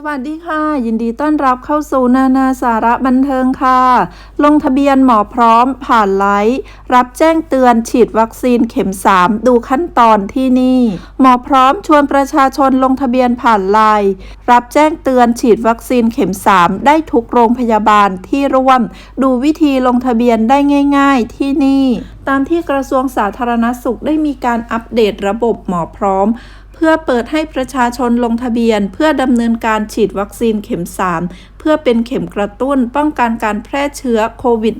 สวัสดีค่ะ ยินดีต้อนรับเข้าสู่นานาสาระบันเทิงค่ะ ลงทะเบียนหมอพร้อมผ่านไลฟ์รับแจ้งเตือนฉีดวัคซีนเข็ม 3 ดูขั้นตอนที่นี่ หมอพร้อมชวนประชาชนลงทะเบียนผ่านไลน์รับแจ้งเตือนฉีดวัคซีนเข็ม 3 ได้ทุกโรงพยาบาลที่ร่วม ดูวิธีลงทะเบียนได้ง่าย ๆ ที่นี่ ตามที่กระทรวงสาธารณสุขได้มีการอัปเดตระบบหมอพร้อม พื่อเปิดให้ประชาชนลงทะเบียน เพื่อดำเนินการฉีดวัคซีนเข็ม 3 เพื่อเป็นเข็มกระตุ้นป้องกันการแพร่เชื้อโควิด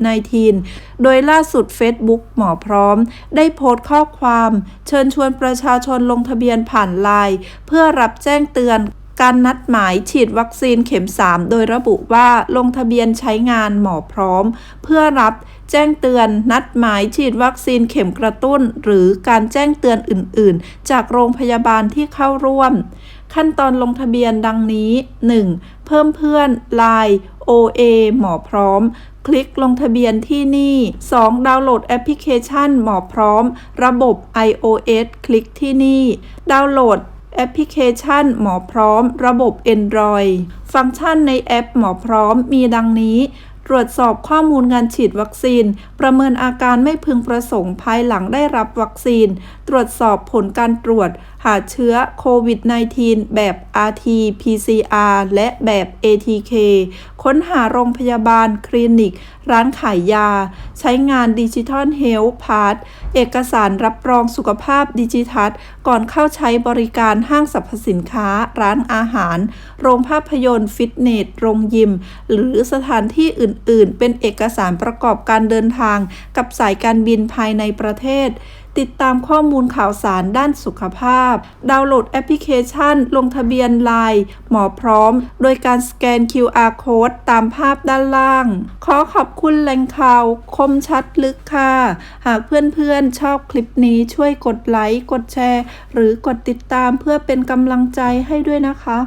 -19 โดยล่าสุด Facebook หมอพร้อม ได้โพสต์ข้อความ เชิญชวนประชาชนลงทะเบียนผ่านไลน์เพื่อรับแจ้งเตือน การนัดหมายฉีดวัคซีนเข็ม 3 โดยระบุว่าลงทะเบียนใช้งานหมอพร้อม เพื่อรับแจ้งเตือนนัดหมายฉีดวัคซีนเข็มกระตุ้น หรือการแจ้งเตือนอื่น ๆ จากโรงพยาบาลที่เข้าร่วม ขั้นตอนลงทะเบียนดังนี้ 1. เพิ่มเพื่อน Line OA หมอพร้อม คลิกลงทะเบียนที่นี่ 2. ดาวน์โหลดแอปพลิเคชันหมอพร้อม ระบบ iOS คลิกที่นี่ ดาวน์โหลด แอปพลิเคชันหมอพร้อม ระบบ Android ฟังก์ชันในแอปหมอพร้อมมีดังนี้ ตรวจสอบข้อมูลการฉีดวัคซีน ประเมินอาการไม่พึงประสงค์ภายหลังได้รับวัคซีน ตรวจสอบผลการตรวจหาเชื้อโควิด -19 แบบ RT-PCR และแบบ ATK ค้นหาโรงพยาบาล คลินิก ร้านขายยา ใช้งานดิจิทัลเฮลท์พาสเอกสารรับรองสุขภาพดิจิทัล ก่อนเข้าใช้บริการห้างสรรพสินค้า ร้านอาหาร โรงภาพยนตร์ฟิตเนส โรงยิม หรือสถานที่อื่น ๆ เป็นเอกสารประกอบการเดินทาง กับสายการบินภายในประเทศ ติดตามข้อมูลข่าวสารด้านสุขภาพ ดาวน์โหลดแอปพลิเคชัน ลงทะเบียนไลน์หมอพร้อม โดยการสแกน QR code ตามภาพด้านล่าง ขอขอบคุณแหล่งข่าวคมชัดลึกค่ะ หากเพื่อนๆชอบคลิปนี้ช่วยกดไลค์ กดแชร์ หรือกดติดตามเพื่อเป็นกำลังใจให้ด้วยนะคะ